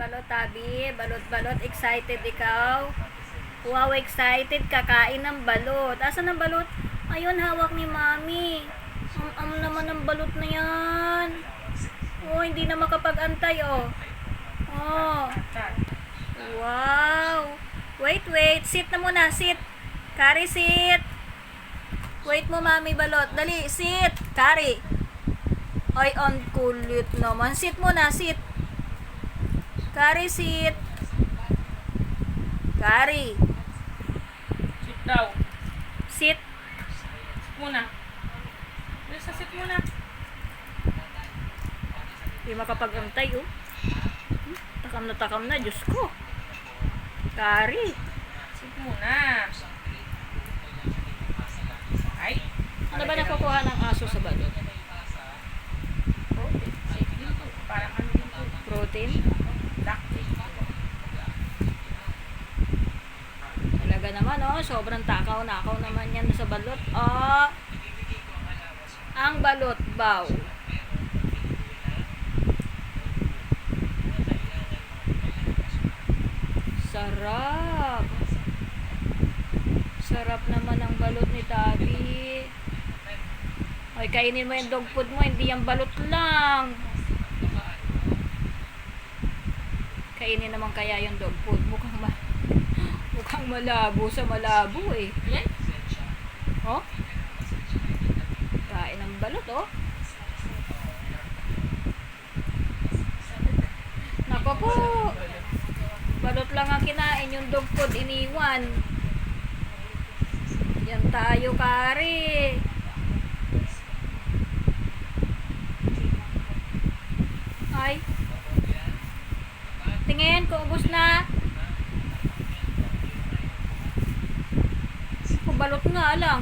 balot, Tabi. Balot-balot. Excited ikaw. Wow, excited. Kakain ng balot. Asan ang balot? Ayun, hawak ni Mami. Am-am naman ang balot na yan. Oh, hindi na makapag-antay, oh. Oh. Wow. Wait, wait. Sit na muna. Sit. Kari, sit. Wait mo, Mami Balot. Dali, sit. Kari. Ay, ang kulit naman. Sit muna, sit. Kari, sit. Kari. Sit daw. Sit. Muna. Bilis na sit muna. Hindi makapag-antay, oh. Hmm, Takam na takam na, Diyos ko. Kari. Sit muna. Ay. Ano ba nakukuha ng aso sa balot? Protein. Parang ano. Protein? Talaga naman, oh. Sobrang takaw-nakaw naman yan sa balot. Oh. Ang balot baw. Sarap. Sarap naman ang balot ni Tabi. Ay, kainin mo yung dog food mo, hindi yung balot lang. Kainin naman kaya yung dog food. Mukhang ma mukhang malabo sa malabo eh. Yan. Oh? Kain ng balot, oh. Nako po. Balot lang ang kinain, yung dog food iniwan. Yan tayo, kari. Ay. Tingin, kuubos na. Kubalot nga lang.